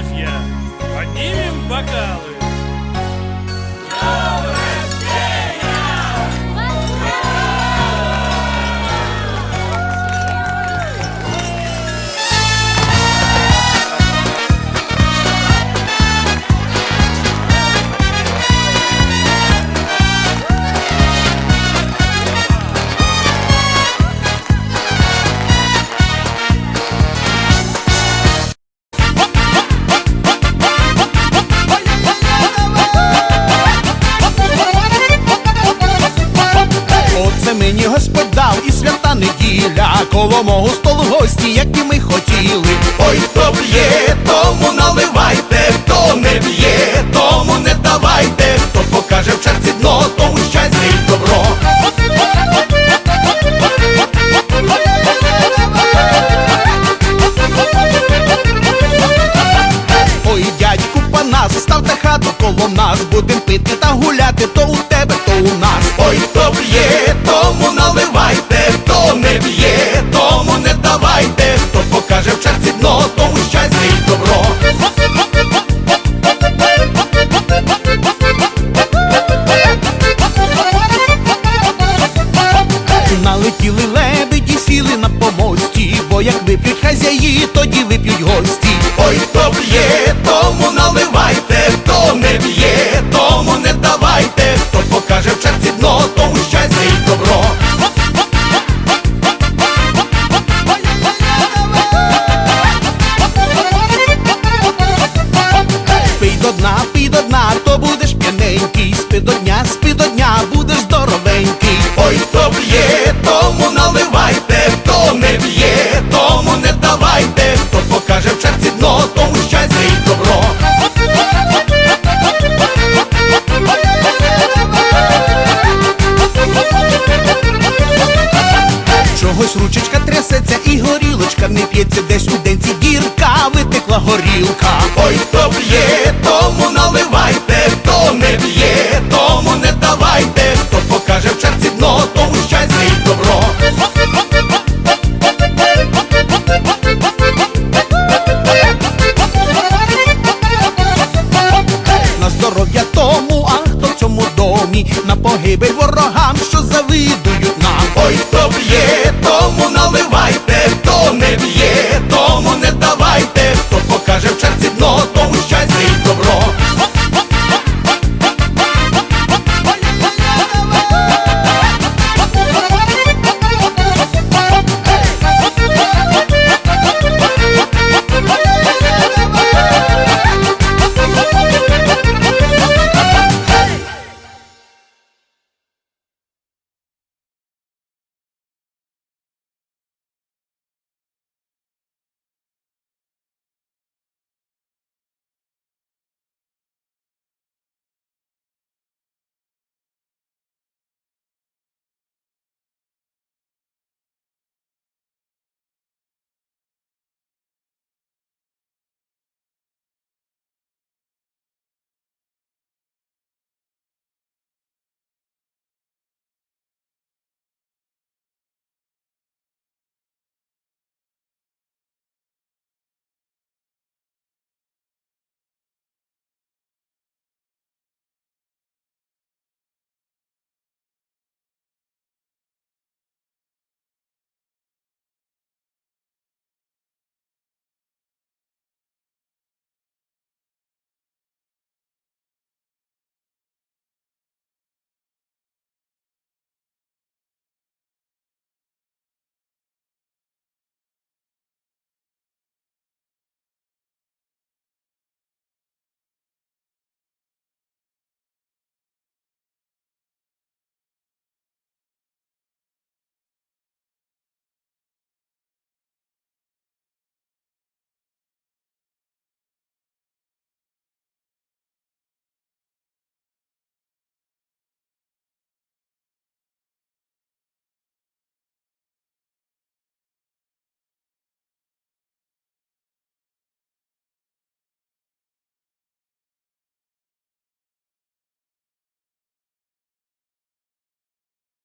друзья, поднимем бокалы. Коло мого столу гості, як і ми хотіли. Ой, хто б'є, тому наливайте, хто не б'є, тому не давайте, хто покаже в черці дно, тому щастя й добро. Ой, дядьку панас, ставте хату коло нас, будем пити та гуляти, то у тебе, то у нас. Ой, хто б'є, тому гості. Ой, хто б'є, тому наливайте, не п'ється десь у денці дірка, витекла горілка. Ой, хто п'є, тому наливайте, хто не п'є, тому не давайте, хто покаже в черзі дно, тому щастя й добро. На здоров'я тому, а хто в цьому домі, на погибель ворогам, що завидують нам. Ой, хто п'є, тому. yeah.